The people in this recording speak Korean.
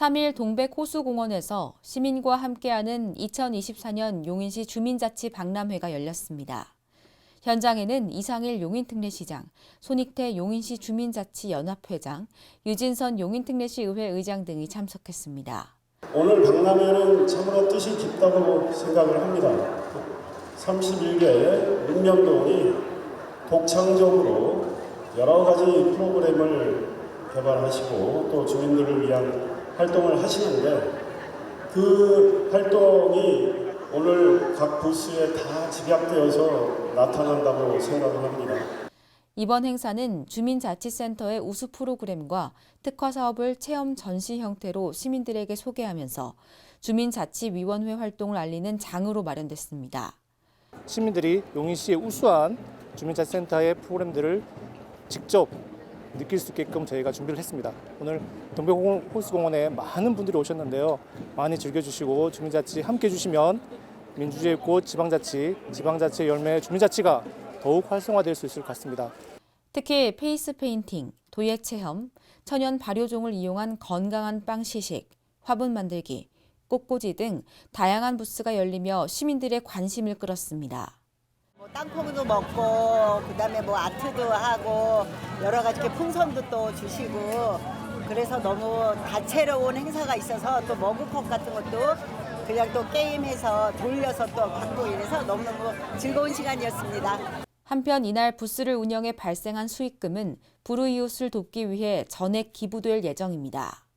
3일 동백 호수공원에서 시민과 함께하는 2024년 용인시 주민자치 박람회가 열렸습니다. 현장에는 이상일 용인특례시장, 손익태 용인시 주민자치연합회장, 유진선 용인특례시 의회 의장 등이 참석했습니다. 오늘 박람회는 참으로 뜻이 깊다고 생각을 합니다. 31개 민년동이 독창적으로 여러 가지 프로그램을 개발하시고 또 주민들을 위한 활동을 하시는데 그 활동이 오늘 각 부스에 다 집약되어서 나타난다고 생각을 합니다. 이번 행사는 주민자치센터의 우수 프로그램과 특화 사업을 체험 전시 형태로 시민들에게 소개하면서 주민자치위원회 활동을 알리는 장으로 마련됐습니다. 시민들이 용인시의 우수한 주민자치센터의 프로그램들을 직접 느낄 수 있게끔 저희가 준비를 했습니다. 오늘 동백호수공원에 많은 분들이 오셨는데요. 많이 즐겨주시고 주민자치 함께 해주시면 민주주의 꽃 지방자치, 지방자치의 열매 주민자치가 더욱 활성화될 수 있을 것 같습니다. 특히 페이스 페인팅, 도예 체험, 천연 발효종을 이용한 건강한 빵 시식, 화분 만들기, 꽃꽂이 등 다양한 부스가 열리며 시민들의 관심을 끌었습니다. 뭐 땅콩도 먹고 그다음에 뭐 아트도 하고 여러 가지 이렇게 풍선도 또 주시고 그래서 너무 다채로운 행사가 있어서 또 머그컵 같은 것도 그냥 또 게임해서 돌려서 또 받고 이래서 너무너무 즐거운 시간이었습니다. 한편 이날 부스를 운영해 발생한 수익금은 불우이웃을 돕기 위해 전액 기부될 예정입니다.